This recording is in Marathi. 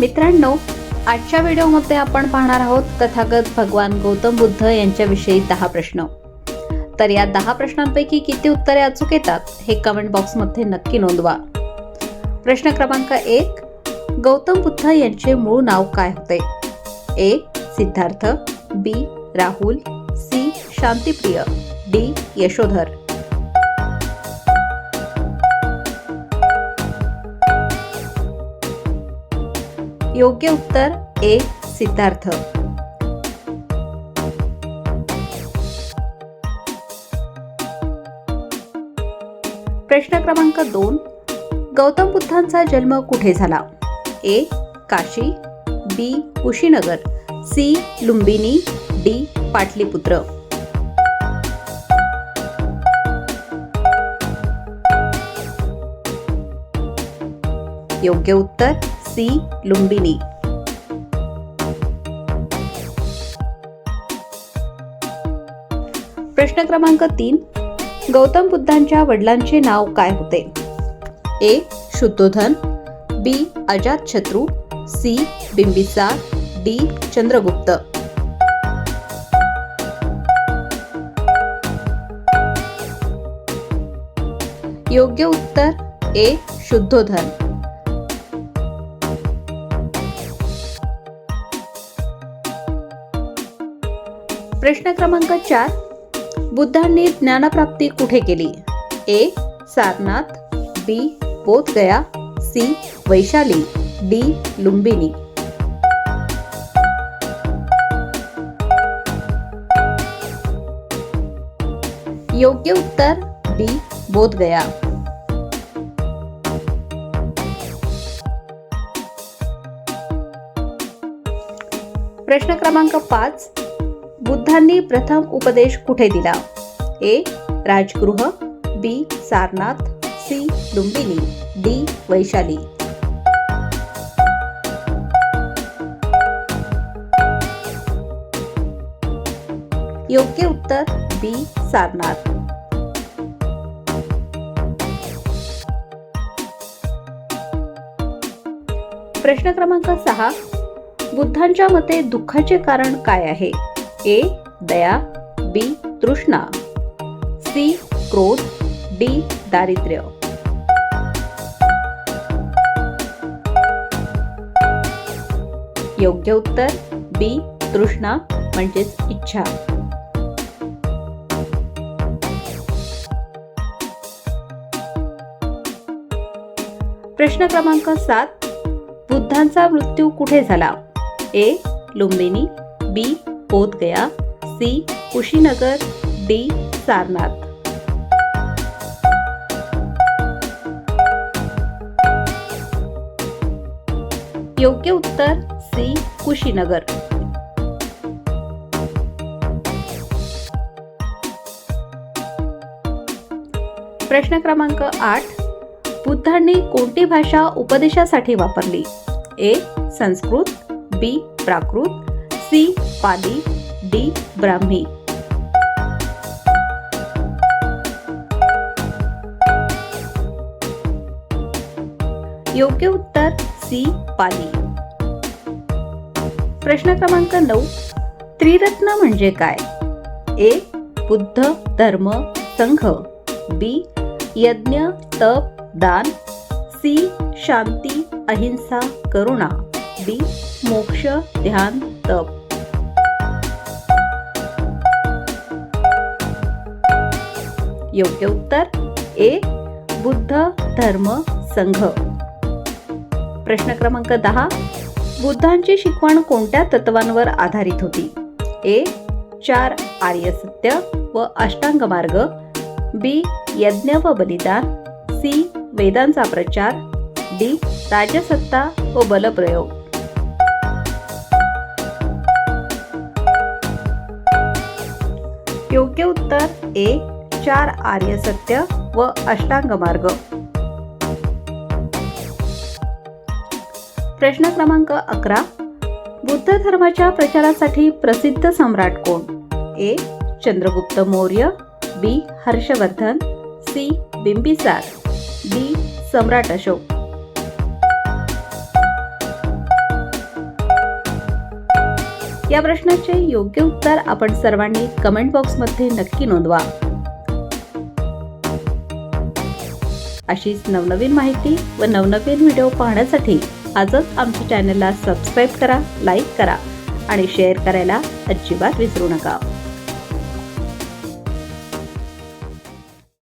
मित्रांनो आजच्या व्हिडिओमध्ये आपण पाहणार आहोत तथागत भगवान गौतम बुद्ध यांच्याविषयी दहा प्रश्न. तर या दहा प्रश्नांपैकी किती उत्तरे अचूक येतात हे कमेंट बॉक्समध्ये नक्की नोंदवा. प्रश्न क्रमांक एक गौतम बुद्ध यांचे मूळ नाव काय होते? A Siddhartha B Rahul C Shantipriya D Yashodhar. योग्य उत्तर ए सिद्धार्थ. प्रश्न क्रमांक दोन गौतम बुद्धांचा जन्म कुठे झाला? A Kashi B Kushinagar C Lumbini D Pataliputra. योग्य उत्तर सी लुंबिनी प्रश्न क्रमांक तीन गौतम बुद्धांच्या वडिलांचे नाव काय होते? A Shuddhodana B Ajatashatru C Bimbisara D Chandragupta. योग्य उत्तर ए शुद्धोधन. प्रश्न क्रमांक चार. बुद्धांनी ज्ञानप्राप्ती कुठे केली? A. Sarnath B. Bodhgaya C. Vaishali D. Lumbini. योग्य उत्तर बी बोधगया. प्रश्न क्रमांक पाच. बुद्धांनी प्रथम उपदेश कुठे दिला? A. Rajagriha B. Sarnath C. Lumbini D. Vaishali. योग्य उत्तर बी. सारनाथ. प्रश्न क्रमांक सहा. बुद्धांच्या मते दुःखाचे कारण काय आहे? ए दया बी तृष्णा. सी क्रोध डी दारिद्र्य. योग्य उत्तर बी तृष्णा म्हणजेच इच्छा. प्रश्न क्रमांक सात. बुद्धांचा मृत्यू कुठे झाला? A Lumbini B Bodhgaya C Kushinagar D Sarnath. योग्य उत्तर सी कुशीनगर. प्रश्न क्रमांक आठ. बुद्धांनी कोणती भाषा उपदेशासाठी वापरली? A Sanskrit B Prakrit C Pali D Brahmi. योग्य उत्तर सी पाली. प्रश्न क्रमांक नऊ त्रिरत्न म्हणजे काय? ए बुद्ध धर्म संघ. बी यज्ञ तप दान. सी शांती अहिंसा करुणा. डी मोक्ष ध्यान तप. योग्य उत्तर? ए बुद्ध धर्म संघ. प्रश्न क्रमांक दहा. बुद्धांची शिकवण कोणत्या तत्वांवर आधारित होती? ए चार आर्य सत्य व अष्टांग मार्ग. बी यज्ञ व बलिदान. सी वेदांचा प्रचार. डी राजसत्ता व बलप्रयोग. योग्य उत्तर ए चार आर्य सत्य व अष्टांग मार्ग. प्रश्न क्रमांक अकरा. बुद्ध धर्माच्या प्रचारासाठी प्रसिद्ध सम्राट कोण? A Chandragupta Maurya B Harshavardhana C Bimbisara D सम्राट अशोक. या प्रश्नाचे योग्य उत्तर आपण सर्वांनी कमेंट बॉक्समध्ये नक्की नोंदवा. अशीच नवनवीन माहिती व नवनवीन व्हिडिओ पाहण्यासाठी आजच आमच्या चॅनलला सबस्क्राईब करा लाईक करा आणि शेअर करायला अजिबात विसरू नका.